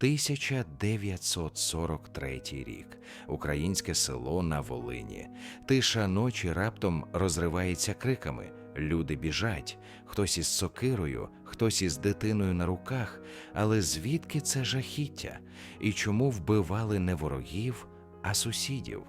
1943 рік. Українське село на Волині. Тиша ночі раптом розривається криками. Люди біжать, хтось із сокирою, хтось із дитиною на руках. Але звідки це жахіття? І чому вбивали не ворогів, а сусідів?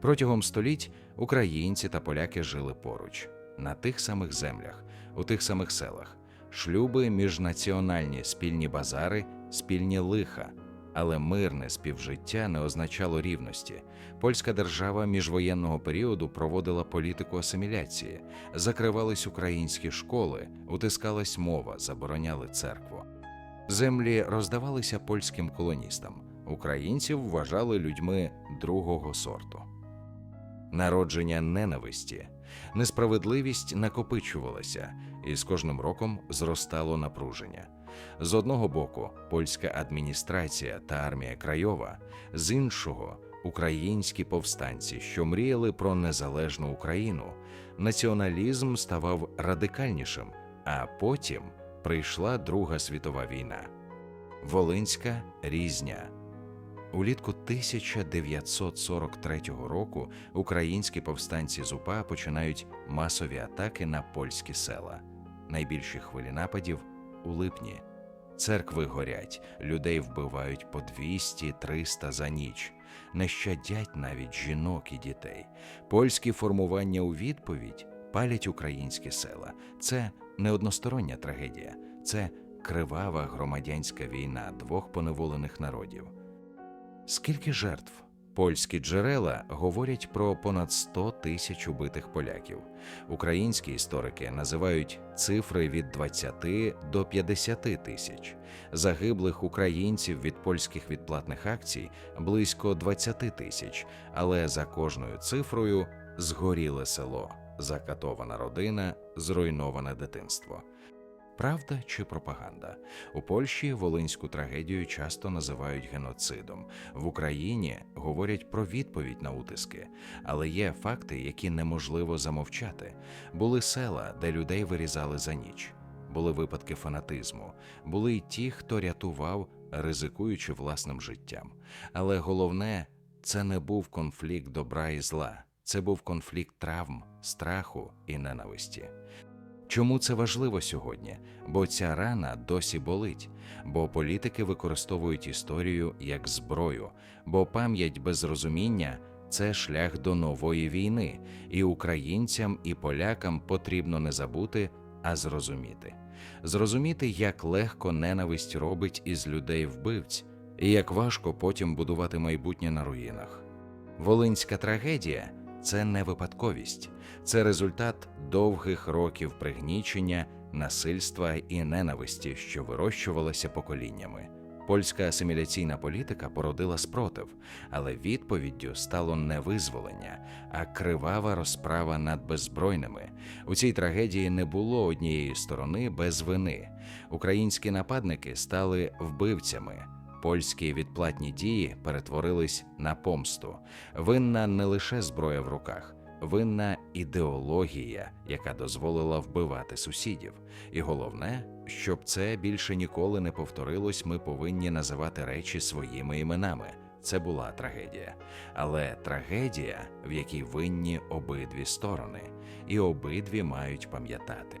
Протягом століть українці та поляки жили поруч, на тих самих землях, у тих самих селах. Шлюби, міжнаціональні спільні базари, спільні лиха. Але мирне співжиття не означало рівності. Польська держава міжвоєнного періоду проводила політику асиміляції, закривались українські школи, утискалась мова, забороняли церкву. Землі роздавалися польським колоністам. Українців вважали людьми другого сорту. Народження ненависті, несправедливість накопичувалася, і з кожним роком зростало напруження. З одного боку, польська адміністрація та армія Крайова, з іншого українські повстанці, що мріяли про незалежну Україну. Націоналізм ставав радикальнішим, а потім прийшла Друга світова війна. Волинська різня. Улітку 1943 року українські повстанці з УПА починають масові атаки на польські села. Найбільші хвилі нападів у липні. Церкви горять, людей вбивають по 200-300 за ніч, не щадять навіть жінок і дітей. Польські формування у відповідь палять українські села. Це не одностороння трагедія, це кривава громадянська війна двох поневолених народів. Скільки жертв? Польські джерела говорять про понад 100 тисяч убитих поляків. Українські історики називають цифри від 20 до 50 тисяч. Загиблих українців від польських відплатних акцій близько 20 тисяч, але за кожною цифрою згоріле село, закатована родина, зруйноване дитинство. Правда чи пропаганда? У Польщі волинську трагедію часто називають геноцидом. В Україні говорять про відповідь на утиски, але є факти, які неможливо замовчати. Були села, де людей вирізали за ніч. Були випадки фанатизму, були й ті, хто рятував, ризикуючи власним життям. Але головне, це не був конфлікт добра і зла, це був конфлікт травм, страху і ненависті. Чому це важливо сьогодні? Бо ця рана досі болить, бо політики використовують історію як зброю, бо пам'ять без розуміння це шлях до нової війни, і українцям і полякам потрібно не забути, а зрозуміти. Зрозуміти, як легко ненависть робить із людей вбивць, і як важко потім будувати майбутнє на руїнах. Волинська трагедія це не випадковість, це результат довгих років пригнічення, насильства і ненависті, що вирощувалося поколіннями. Польська асиміляційна політика породила спротив, але відповіддю стало не визволення, а кривава розправа над беззбройними. У цій трагедії не було однієї сторони без вини. Українські нападники стали вбивцями. Польські відплатні дії перетворились на помсту. Винна не лише зброя в руках, винна ідеологія, яка дозволила вбивати сусідів. І головне, щоб це більше ніколи не повторилось, ми повинні називати речі своїми іменами. Це була трагедія, але трагедія, в якій винні обидві сторони, і обидві мають пам'ятати.